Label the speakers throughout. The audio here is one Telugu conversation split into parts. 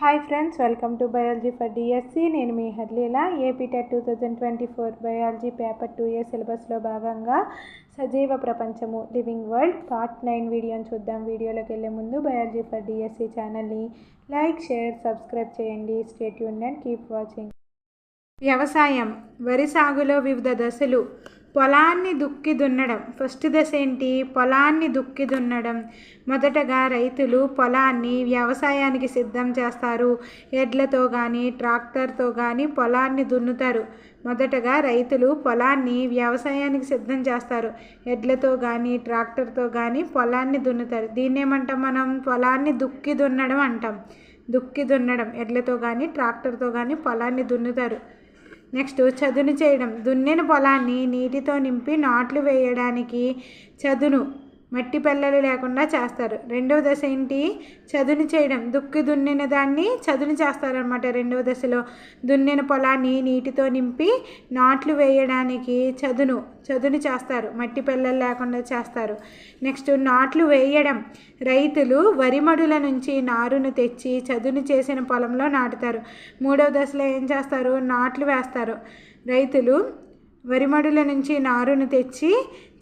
Speaker 1: Hi friends welcome to biology for DSC నేను మీ హర్లీల APTET two thousand twenty four biology paper two year సిలబస్లో భాగంగా సజీవ ప్రపంచము లివింగ్ వరల్డ్ పార్ట్ నైన్ వీడియోని చూద్దాం. వీడియోలోకి వెళ్ళే ముందు బయాలజీ ఫర్ డిఎస్సి ఛానల్ని లైక్ షేర్ సబ్స్క్రైబ్ చేయండి. స్టేట్ యూన్ అండ్ కీప్ వాచింగ్ వ్యవసాయం వరి సాగులో వివిధ దశలు. పొలాన్ని దుక్కి దున్నడం. ఫస్ట్ దశ ఏంటి? పొలాన్ని దుక్కి దున్నడం. మొదటగా రైతులు పొలాన్ని వ్యవసాయానికి సిద్ధం చేస్తారు. ఎడ్లతో కానీ ట్రాక్టర్తో కానీ పొలాన్ని దున్నుతారు. మొదటగా రైతులు పొలాన్ని వ్యవసాయానికి సిద్ధం చేస్తారు. ఎడ్లతో కానీ ట్రాక్టర్తో కానీ పొలాన్ని దున్నుతారు. దీన్ని ఏమంటాం మనం? పొలాన్ని దుక్కి దున్నడం అంటాం. దుక్కి దున్నడం. ఎడ్లతో కానీ ట్రాక్టర్తో కానీ పొలాన్ని దున్నుతారు. నెక్స్ట్ చదును చేయడం. దున్నిన పొలాన్ని నీటితో నింపి నాట్లు వేయడానికి చదును మట్టి పిల్లలు లేకుండా చేస్తారు. రెండవ దశ ఏంటి? చదును చేయడం. దుక్కి దున్నిన దాన్ని చదును చేస్తారనమాట రెండవ దశలో. దున్నిన పొలాన్ని నీటితో నింపి నాట్లు వేయడానికి చదును చదును చేస్తారు. మట్టి పిల్లలు లేకుండా చేస్తారు. నెక్స్ట్ నాట్లు వేయడం. రైతులు వరి మడుల నుంచి నారును తెచ్చి చదును చేసిన పొలంలో నాటుతారు. మూడవ దశలో ఏం చేస్తారు? నాట్లు వేస్తారు. రైతులు వరిమడుల నుంచి నారును తెచ్చి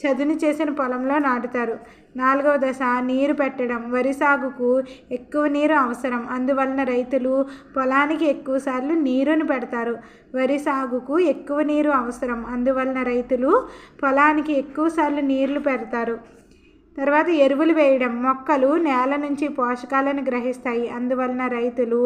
Speaker 1: చదును చేసిన పొలంలో నాటుతారు. నాలుగవ దశ నీరు పెట్టడం. వరి సాగుకు ఎక్కువ నీరు అవసరం. అందువలన రైతులు పొలానికి ఎక్కువసార్లు నీరును పెడతారు. వరి సాగుకు ఎక్కువ నీరు అవసరం. అందువలన రైతులు పొలానికి ఎక్కువసార్లు నీళ్ళు పెడతారు. తర్వాత ఎరువులు వేయడం. మొక్కలు నేల నుంచి పోషకాలను గ్రహిస్తాయి. అందువలన రైతులు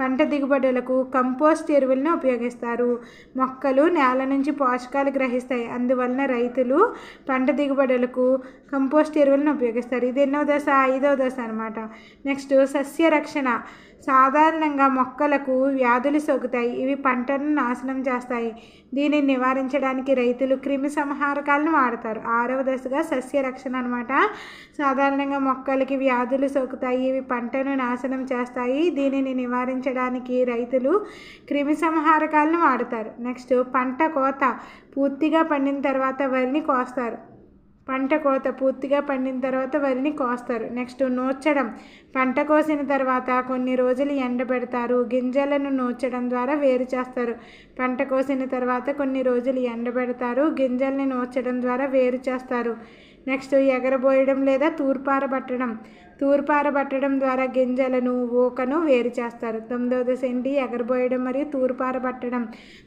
Speaker 1: పంట దిగుబడులకు కంపోస్ట్ ఎరువులను ఉపయోగిస్తారు. మొక్కలు నేల నుంచి పోషకాలు గ్రహిస్తాయి. అందువలన రైతులు పంట దిగుబడులకు కంపోస్ట్ ఎరువులను ఉపయోగిస్తారు. ఇది ఎన్నో దశ ఐదో దశ అనమాట నెక్స్ట్ సస్య రక్షణ సాధారణంగా మొక్కలకు వ్యాధులు సోకుతాయి. ఇవి పంటను నాశనం చేస్తాయి. దీనిని నివారించడానికి రైతులు క్రిమి సంహారకాలను వాడతారు. ఆరవ దశగా సస్య రక్షణ అనమాట సాధారణంగా మొక్కలకి వ్యాధులు సోకుతాయి. ఇవి పంటను నాశనం చేస్తాయి. దీనిని నివారించడానికి రైతులు క్రిమి సంహారకాలను వాడతారు. నెక్స్ట్ పంట కోత. పూర్తిగా పండిన తర్వాత వరిని కోస్తారు. పంట కోత పూర్తిగా పండిన తర్వాత వరిని కోస్తారు. నెక్స్ట్ నూర్చడం. పంట కోసిన తర్వాత కొన్ని రోజులు ఎండబెడతారు గింజలను నూర్చడం ద్వారా వేరు చేస్తారు. పంట కోసిన తర్వాత కొన్ని రోజులు ఎండబెడతారు గింజల్ని నూర్చడం ద్వారా వేరు చేస్తారు. నెక్స్ట్ ఎగరబోయడం లేదా తూర్పారబట్టడం. తూర్పారబట్టడం ద్వారా గింజలను ఊకను వేరు చేస్తారు. తొమ్మిదవ దశ ఏంటి ఎగరబోయడం మరియు తూర్పారబట్టడం.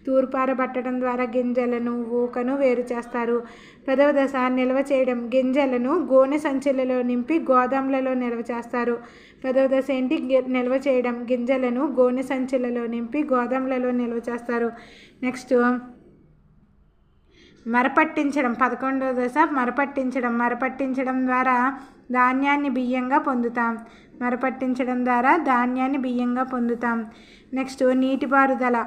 Speaker 1: తూర్పారబట్టడం ద్వారా గింజలను ఊకను వేరు చేస్తారు. పదవ దశ నిల్వ చేయడం. గింజలను గోనె సంచులలో నింపి గోదాములలో నిల్వ చేస్తారు. పదవ దశ ఏంటి నిల్వ చేయడం. గింజలను గోనె సంచులలో నింపి గోదాములలో నిల్వ చేస్తారు. నెక్స్ట్ మరపట్టించడం పదకొండవ దశ మరపట్టించడం మరపట్టించడం ద్వారా ధాన్యాన్ని బియ్యంగా పొందుతాం. మరపట్టించడం ద్వారా ధాన్యాన్ని బియ్యంగా పొందుతాం. నెక్స్ట్ నీటిపారుదల.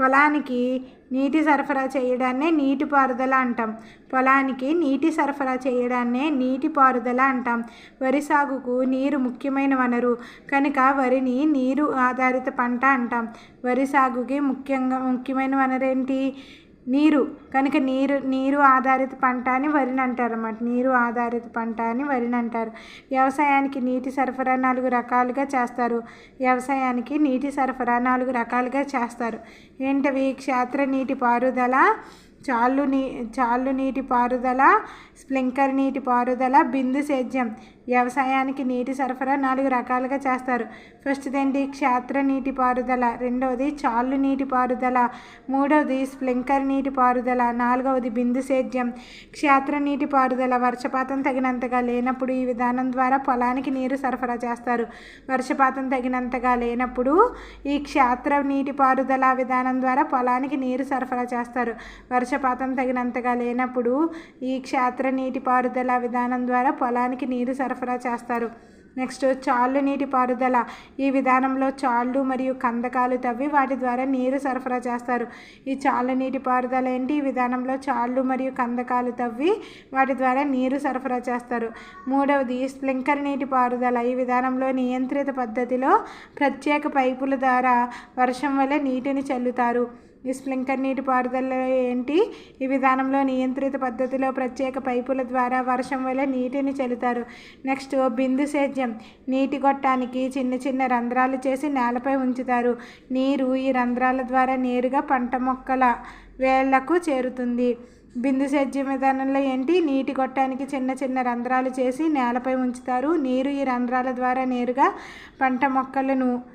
Speaker 1: పొలానికి నీటి సరఫరా చేయడాన్నే నీటిపారుదల అంటాం. పొలానికి నీటి సరఫరా చేయడాన్నే నీటిపారుదల అంటాం. వరి సాగుకు నీరు ముఖ్యమైన వనరు. కనుక వరిని నీరు ఆధారిత పంట అంటాం. వరి సాగుకి ముఖ్యంగా ముఖ్యమైన వనరు ఏంటి నీరు కనుక నీరు నీరు ఆధారిత పంట అని వరిని అంటారు అన్నమాట నీరు ఆధారిత పంట అని వరిని అంటారు. వ్యవసాయానికి నీటి సరఫరా నాలుగు రకాలుగా చేస్తారు. వ్యవసాయానికి నీటి సరఫరా నాలుగు రకాలుగా చేస్తారు. ఏంటవి? క్షేత్ర నీటి పారుదల చాలు నీ చాలు నీటి పారుదల స్ప్రింకర్ నీటి పారుదల బిందు సేద్యం. వ్యవసాయానికి నీటి సరఫరా నాలుగు రకాలుగా చేస్తారు. ఫస్ట్ది ఏంటి క్షేత్ర నీటిపారుదల రెండవది చాళ్ళు నీటిపారుదల మూడవది స్ప్లింకర్ నీటిపారుదల నాలుగవది బిందు సేద్యం. క్షేత్ర నీటిపారుదల వర్షపాతం తగినంతగా లేనప్పుడు ఈ విధానం ద్వారా పొలానికి నీరు సరఫరా చేస్తారు. వర్షపాతం తగినంతగా లేనప్పుడు ఈ క్షేత్ర నీటిపారుదల విధానం ద్వారా పొలానికి నీరు సరఫరా చేస్తారు. వర్షపాతం తగినంతగా లేనప్పుడు ఈ క్షేత్ర నీటిపారుదల విధానం ద్వారా పొలానికి నీరు సరఫరా సరఫరా చేస్తారు. నెక్స్ట్ చాళ్ళు నీటిపారుదల ఈ విధానంలో చాళ్ళు మరియు కందకాలు తవ్వి వాటి ద్వారా నీరు సరఫరా చేస్తారు. ఈ చాళ్ళ నీటిపారుదల ఏంటి? ఈ విధానంలో చాళ్ళు మరియు కందకాలు తవ్వి వాటి ద్వారా నీరు సరఫరా చేస్తారు. మూడవది స్ప్లింకర్ నీటిపారుదల ఈ విధానంలో నియంత్రిత పద్ధతిలో ప్రత్యేక పైపుల ద్వారా వర్షం వల్ల నీటిని చల్లుతారు. ఈ స్ప్రింక్లర్ నీటిపారుదల ఏంటి? ఈ విధానంలో నియంత్రిత పద్ధతిలో ప్రత్యేక పైపుల ద్వారా వర్షం వల్ల నీటిని చల్లుతారు. నెక్స్ట్ బిందు సేద్యం. నీటి గొట్టానికి చిన్న చిన్న రంధ్రాలు చేసి నేలపై ఉంచుతారు. నీరు ఈ రంధ్రాల ద్వారా నేరుగా పంట మొక్కల వేళ్ళకు చేరుతుంది. బిందు సేద్యం విధానంలో ఏంటి? నీటి గొట్టానికి చిన్న చిన్న రంధ్రాలు చేసి నేలపై ఉంచుతారు. నీరు ఈ రంధ్రాల ద్వారా నేరుగా పంట మొక్కలను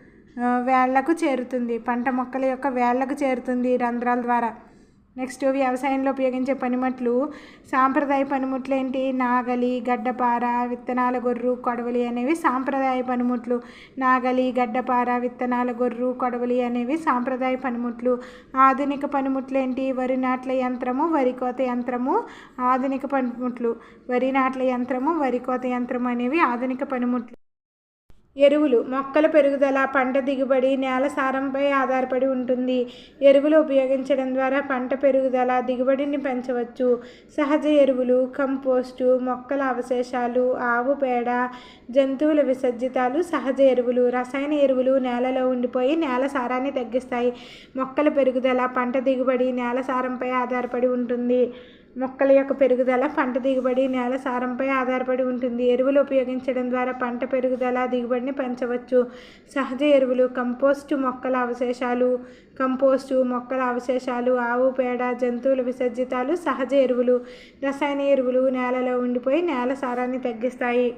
Speaker 1: వేళ్ళకు చేరుతుంది. పంట మొక్కల యొక్క వేళ్ళకు చేరుతుంది రంధ్రాల ద్వారా. నెక్స్ట్ వ్యవసాయంలో ఉపయోగించే పనిముట్లు సాంప్రదాయ పనిముట్లు ఏంటి? నాగలి గడ్డపార విత్తనాల గొర్రు కొడవలి అనేవి సాంప్రదాయ పనిముట్లు. నాగలి గడ్డపార విత్తనాల గొర్రు కొడవలి అనేవి సాంప్రదాయ పనిముట్లు. ఆధునిక పనిముట్లు ఏంటి? వరి నాట్ల యంత్రము వరి కోత యంత్రము ఆధునిక పనిముట్లు. వరి నాట్ల యంత్రము వరి కోత యంత్రము అనేవి ఆధునిక పనిముట్లు. ఎరువులు మొక్కల పెరుగుదల పంట దిగుబడి నేల సారంపై ఆధారపడి ఉంటుంది. ఎరువులు ఉపయోగించడం ద్వారా పంట పెరుగుదల దిగుబడిని పెంచవచ్చు. సహజ ఎరువులు కంపోస్టు మొక్కల అవశేషాలు ఆవు పేడ జంతువుల విసర్జితాలు సహజ ఎరువులు రసాయన ఎరువులు నేలలో ఉండిపోయి నేల సారాన్ని తగ్గిస్తాయి. మొక్కల పెరుగుదల పంట దిగుబడి నేల సారంపై ఆధారపడి ఉంటుంది. మొక్కల యొక్క పెరుగుదల పంట దిగుబడి నేల సారంపై ఆధారపడి ఉంటుంది. ఎరువులు ఉపయోగించడం ద్వారా పంట పెరుగుదల దిగుబడిని పెంచవచ్చు. సహజ ఎరువులు కంపోస్టు మొక్కల అవశేషాలు కంపోస్టు మొక్కల అవశేషాలు ఆవు పేడ జంతువుల విసర్జితాలు సహజ ఎరువులు. రసాయన ఎరువులు నేలలో ఉండిపోయి నేల సారాన్ని తగ్గిస్తాయి.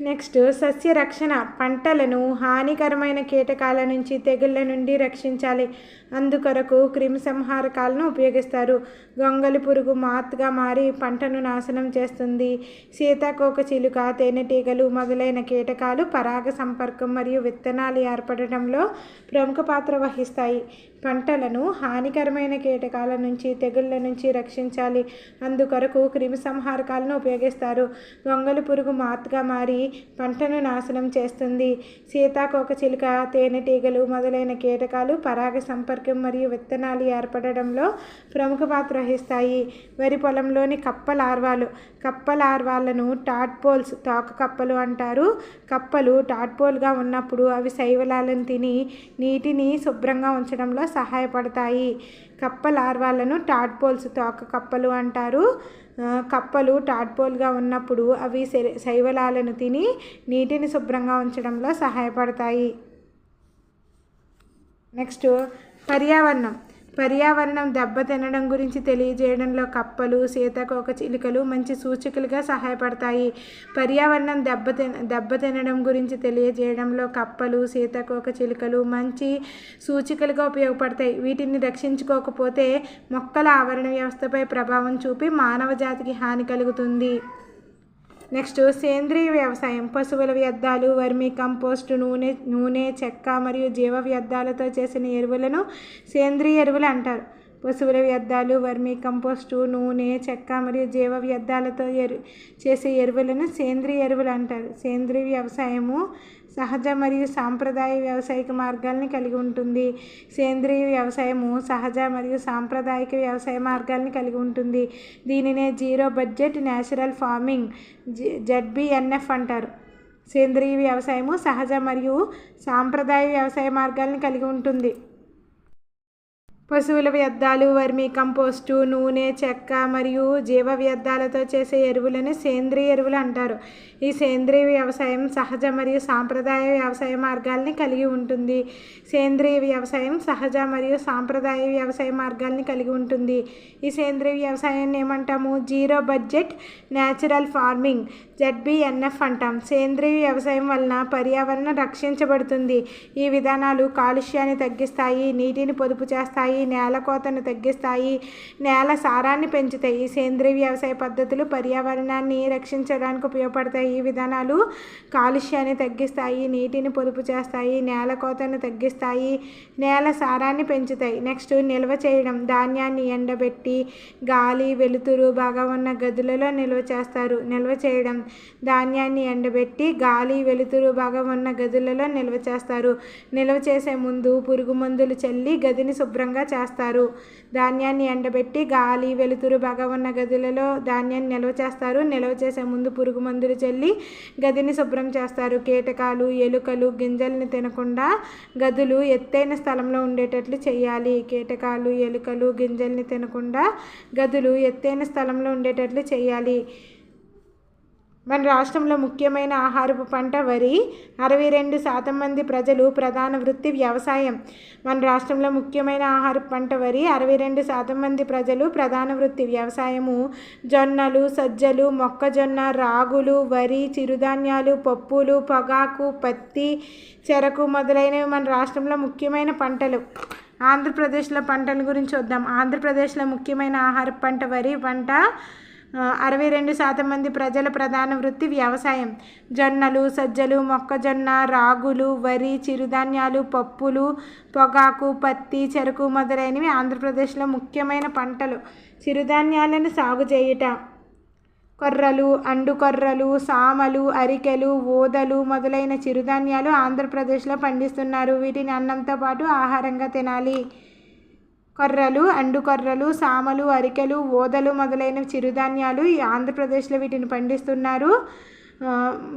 Speaker 1: నెక్స్ట్ సస్య రక్షణ పంటలను హానికరమైన కీటకాల నుంచి తెగుళ్ళ నుండి రక్షించాలి. అందుకొరకు క్రిమిసంహారకాలను ఉపయోగిస్తారు. గొంగలి పురుగు మాత్గా మారి పంటను నాశనం చేస్తుంది. సీతాకోక చిలుక తేనెటీగలు మొదలైన కీటకాలు పరాగ సంపర్కం మరియు విత్తనాలు ఏర్పడటంలో ప్రముఖ పాత్ర వహిస్తాయి. పంటలను హానికరమైన కీటకాల నుంచి తెగుళ్ళ నుంచి రక్షించాలి. అందుకొరకు క్రిమిసంహారకాలను ఉపయోగిస్తారు. గొంగలి పురుగు మాత్గా మారి పంటను నాశనం చేస్తుంది. సీతాకోక చిలుక తేనెటీగలు మొదలైన కీటకాలు పరాగ సంపర్కం మరియు విత్తనాలు ఏర్పడడంలో ప్రముఖ పాత్ర వహిస్తాయి. వరి పొలంలోని కప్ప లార్వాలు కప్ప లార్వాలను టాట్పోల్స్ తోక కప్పలు అంటారు. కప్పలు టాట్పోల్గా ఉన్నప్పుడు అవి శైవలాలను తిని నీటిని శుభ్రంగా ఉంచడంలో సహాయపడతాయి. కప్ప లార్వాలను టాడ్పోల్స్ తోక కప్పలు అంటారు. కప్పలు టాడ్పోల్గా ఉన్నప్పుడు అవి శైవలాలను తిని నీటిని శుభ్రంగా ఉంచడంలో సహాయపడతాయి. నెక్స్ట్ పర్యావరణం. పర్యావరణం దెబ్బతినడం గురించి తెలియజేయడంలో కప్పలు సీతాకోక చిలుకలు మంచి సూచికలుగా సహాయపడతాయి. పర్యావరణం దెబ్బతిన దెబ్బతినడం గురించి తెలియజేయడంలో కప్పలు సీతాకోక చిలుకలు మంచి సూచికలుగా ఉపయోగపడతాయి. వీటిని రక్షించుకోకపోతే మొక్కల ఆవరణ వ్యవస్థపై ప్రభావం చూపి మానవ జాతికి హాని కలుగుతుంది. నెక్స్ట్ సేంద్రీయ వ్యవసాయం పశువుల వ్యర్థాలు వర్మి కంపోస్ట్ నూనె నూనె చెక్క మరియు జీవ వ్యర్థాలతో చేసిన ఎరువులను సేంద్రీయ ఎరువులు అంటారు. పశువుల వ్యర్థాలు వర్మి కంపోస్టు నూనె చెక్క మరియు జీవ వ్యర్థాలతో ఎరు చేసే ఎరువులను సేంద్రీయ ఎరువులు అంటారు. సేంద్రీయ వ్యవసాయము సహజ మరియు సాంప్రదాయ వ్యవసాయక మార్గాల్ని కలిగి ఉంటుంది. సేంద్రీయ వ్యవసాయము సహజ మరియు సాంప్రదాయక వ్యవసాయ మార్గాల్ని కలిగి ఉంటుంది. దీనినే zero budget natural farming ZBNF అంటారు. సేంద్రీయ వ్యవసాయము సహజ మరియు సాంప్రదాయ వ్యవసాయ మార్గాలను కలిగి ఉంటుంది. పశువుల వ్యర్థాలు వర్మి కంపోస్టు నూనె చెక్క మరియు జీవ వ్యర్థాలతో చేసే ఎరువులను సేంద్రియ ఎరువులు అంటారు. ఈ సేంద్రియ వ్యవసాయం సహజ మరియు సాంప్రదాయ వ్యవసాయ మార్గాల్ని కలిగి ఉంటుంది. సేంద్రియ వ్యవసాయం సహజ మరియు సాంప్రదాయ వ్యవసాయ మార్గాల్ని కలిగి ఉంటుంది. ఈ సేంద్రియ వ్యవసాయాన్ని ఏమంటాము? Zero budget natural farming. ZBNF అంటాం. సేంద్రియ వ్యవసాయం వలన పర్యావరణం రక్షించబడుతుంది. ఈ విధానాలు కాలుష్యాన్ని తగ్గిస్తాయి నీటిని పొదుపు చేస్తాయి నేల కోతను తగ్గిస్తాయి నేల సారాన్ని పెంచుతాయి. సేంద్రీయ సేంద్రియ వ్యవసాయ పద్ధతులు పర్యావరణాన్ని రక్షించడానికి ఉపయోగపడతాయి. ఈ విధానాలు కాలుష్యాన్ని తగ్గిస్తాయి నీటిని పొదుపు చేస్తాయి నేల కోతను తగ్గిస్తాయి నేల సారాన్ని పెంచుతాయి. నెక్స్ట్ నిల్వ చేయడం. ధాన్యాన్ని ఎండబెట్టి గాలి వెలుతురు బాగా ఉన్న గదులలో నిల్వ చేస్తారు. నిల్వ చేయడం. ధాన్యాన్ని ఎండబెట్టి గాలి వెలుతురు బాగా ఉన్న గదులలో నిల్వ చేస్తారు. నిల్వ చేసే ముందు పురుగు మందులు చల్లి గదిని శుభ్రంగా చేస్తారు. ధాన్యాన్ని ఎండబెట్టి గాలి వెలుతురు బాగా ఉన్న గదులలో ధాన్యాన్ని నిల్వ చేస్తారు. నిల్వ చేసే ముందు పురుగు మందులు చల్లి గదిని శుభ్రం చేస్తారు. కీటకాలు ఎలుకలు గింజల్ని తినకుండా గదులు ఎత్తైన స్థలంలో ఉండేటట్లు చేయాలి. కీటకాలు ఎలుకలు గింజల్ని తినకుండా గదులు ఎత్తైన స్థలంలో ఉండేటట్లు చేయాలి. మన రాష్ట్రంలో ముఖ్యమైన ఆహారపు పంట వరి. అరవై రెండు శాతం మంది ప్రజలు ప్రధాన వృత్తి వ్యవసాయం. మన రాష్ట్రంలో ముఖ్యమైన ఆహారపు పంట వరి. అరవై రెండు శాతం మంది ప్రజలు ప్రధాన వృత్తి వ్యవసాయము. జొన్నలు సజ్జలు మొక్కజొన్న రాగులు వరి చిరుధాన్యాలు పప్పులు పొగాకు పత్తి చెరకు మొదలైనవి మన రాష్ట్రంలో ముఖ్యమైన పంటలు. ఆంధ్రప్రదేశ్లో పంటల గురించి చూద్దాం. ఆంధ్రప్రదేశ్లో ముఖ్యమైన ఆహార పంట వరి పంట అరవై రెండు శాతం మంది ప్రజల ప్రధాన వృత్తి వ్యవసాయం. జొన్నలు సజ్జలు మొక్కజొన్న రాగులు వరి చిరుధాన్యాలు పప్పులు పొగాకు పత్తి చెరుకు మొదలైనవి ఆంధ్రప్రదేశ్లో ముఖ్యమైన పంటలు. చిరుధాన్యాలను సాగు చేయుట. కొర్రలు అండుకొర్రలు సామలు అరికెలు ఊదలు మొదలైన చిరుధాన్యాలు ఆంధ్రప్రదేశ్లో పండిస్తున్నారు. వీటిని అన్నంతో పాటు ఆహారంగా తినాలి. కొర్రలు అండుకొర్రలు సామలు అరికెలు ఓదలు మొదలైన చిరుధాన్యాలు ఈ ఆంధ్రప్రదేశ్లో వీటిని పండిస్తున్నారు.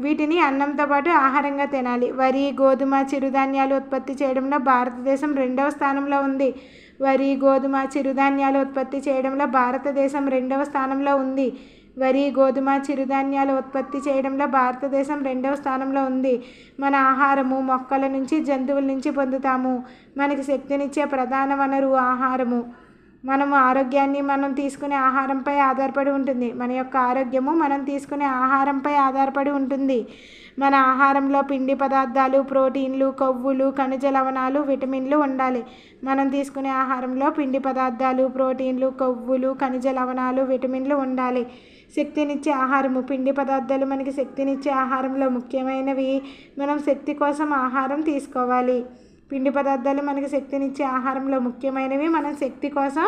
Speaker 1: వీటిని అన్నంతో పాటు ఆహారంగా తినాలి. వరి గోధుమ చిరుధాన్యాలు ఉత్పత్తి చేయడంలో భారతదేశం రెండవ స్థానంలో ఉంది. వరి గోధుమ చిరుధాన్యాలు ఉత్పత్తి చేయడంలో భారతదేశం రెండవ స్థానంలో ఉంది. వరి గోధుమ చిరుధాన్యాలు ఉత్పత్తి చేయడంలో భారతదేశం రెండవ స్థానంలో ఉంది. మన ఆహారము మొక్కల నుంచి జంతువుల నుంచి పొందుతాము. మనకి శక్తినిచ్చే ప్రధాన వనరు ఆహారము. మనము ఆరోగ్యాన్ని మనం తీసుకునే ఆహారంపై ఆధారపడి ఉంటుంది. మన యొక్క ఆరోగ్యము మనం తీసుకునే ఆహారంపై ఆధారపడి ఉంటుంది. మన ఆహారంలో పిండి పదార్థాలు ప్రోటీన్లు కొవ్వులు ఖనిజ లవణాలు విటమిన్లు ఉండాలి. మనం తీసుకునే ఆహారంలో పిండి పదార్థాలు ప్రోటీన్లు కొవ్వులు ఖనిజ లవణాలు విటమిన్లు ఉండాలి. శక్తినిచ్చే ఆహారము. పిండి పదార్థాలు మనకి శక్తినిచ్చే ఆహారంలో ముఖ్యమైనవి. మనం శక్తి కోసం ఆహారం తీసుకోవాలి. పిండి పదార్థాలు మనకి శక్తినిచ్చే ఆహారంలో ముఖ్యమైనవి. మనం శక్తి కోసం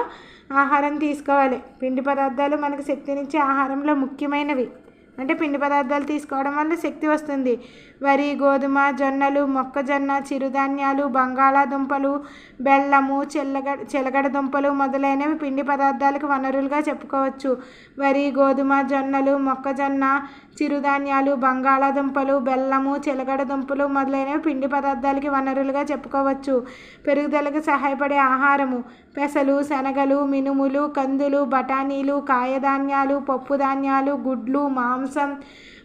Speaker 1: ఆహారం తీసుకోవాలి. పిండి పదార్థాలు మనకి శక్తినిచ్చే ఆహారంలో ముఖ్యమైనవి. అంటే పిండి పదార్థాలు తీసుకోవడం వల్ల శక్తి వస్తుంది. వరి గోధుమ జొన్నలు మొక్కజొన్న చిరుధాన్యాలు బంగాళాదుంపలు బెల్లము చిల్లగడ చిలగడ దుంపలు మొదలైనవి పిండి పదార్థాలకు వనరులుగా చెప్పుకోవచ్చు. వరి గోధుమ జొన్నలు మొక్కజొన్న చిరుధాన్యాలు బంగాళాదుంపలు బెల్లము చిలగడ దుంపలు మొదలైనవి పిండి పదార్థాలకి వనరులుగా చెప్పుకోవచ్చు. పెరుగుదలకు సహాయపడే ఆహారము. పెసలు శనగలు మినుములు కందులు బఠానీలు కాయధాన్యాలు పప్పు ధాన్యాలు గుడ్లు మాంసం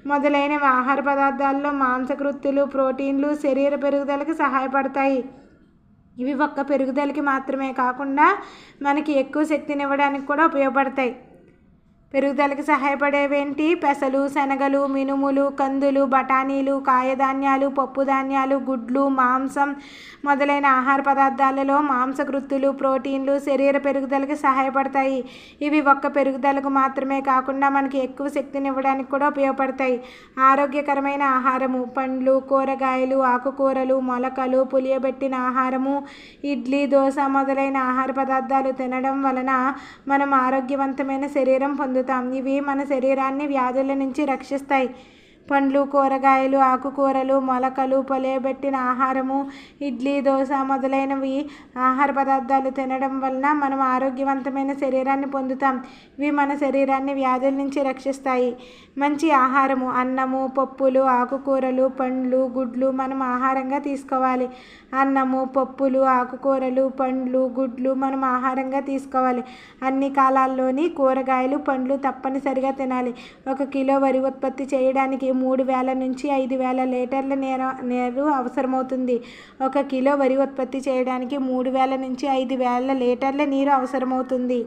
Speaker 1: మొదలైనవి ఆహార పదార్థాల్లో మాంసకృత్తులు ప్రోటీన్లు శరీర పెరుగుదలకు సహాయపడతాయి. ఇవి ఒక్క పెరుగుదలకి మాత్రమే కాకుండా మనకి ఎక్కువ శక్తినివ్వడానికి కూడా ఉపయోగపడతాయి. పెరుగుదలకు సహాయపడేవేంటి? పెసలు శనగలు మినుములు కందులు బఠానీలు కాయధాన్యాలు పప్పు ధాన్యాలు గుడ్లు మాంసం మొదలైన ఆహార పదార్థాలలో మాంసకృత్తులు ప్రోటీన్లు శరీర పెరుగుదలకు సహాయపడతాయి. ఇవి ఒక్క పెరుగుదలకు మాత్రమే కాకుండా మనకి ఎక్కువ శక్తినివ్వడానికి కూడా ఉపయోగపడతాయి. ఆరోగ్యకరమైన ఆహారము పండ్లు కూరగాయలు ఆకుకూరలు మొలకలు పులియబెట్టిన ఆహారము ఇడ్లీ దోశ మొదలైన ఆహార పదార్థాలు తినడం వలన మనం ఆరోగ్యవంతమైన శరీరం పొందుతాం. ఇవి మన శరీరాన్ని వ్యాధుల నుంచి రక్షిస్తాయి. పండ్లు కూరగాయలు ఆకుకూరలు మొలకలు పొలేబెట్టిన ఆహారము ఇడ్లీ దోశ మొదలైనవి ఆహార పదార్థాలు తినడం వలన మనం ఆరోగ్యవంతమైన శరీరాన్ని పొందుతాం. ఇవి మన శరీరాన్ని వ్యాధుల నుంచి రక్షిస్తాయి. మంచి ఆహారము అన్నము పప్పులు ఆకుకూరలు పండ్లు గుడ్లు మనం ఆహారంగా తీసుకోవాలి. అన్నము పప్పులు ఆకుకూరలు పండ్లు గుడ్లు మనం ఆహారంగా తీసుకోవాలి. అన్ని కాలాల్లోని కూరగాయలు పండ్లు తప్పనిసరిగా తినాలి. ఒక కిలో వరి ఉత్పత్తి చేయడానికి మూడు వేల నుంచి ఐదు వేల లీటర్ల నేర నీరు అవసరమవుతుంది. ఒక కిలో వరి ఉత్పత్తి చేయడానికి మూడు వేల నుంచి ఐదు వేల లీటర్ల నీరు అవసరమవుతుంది.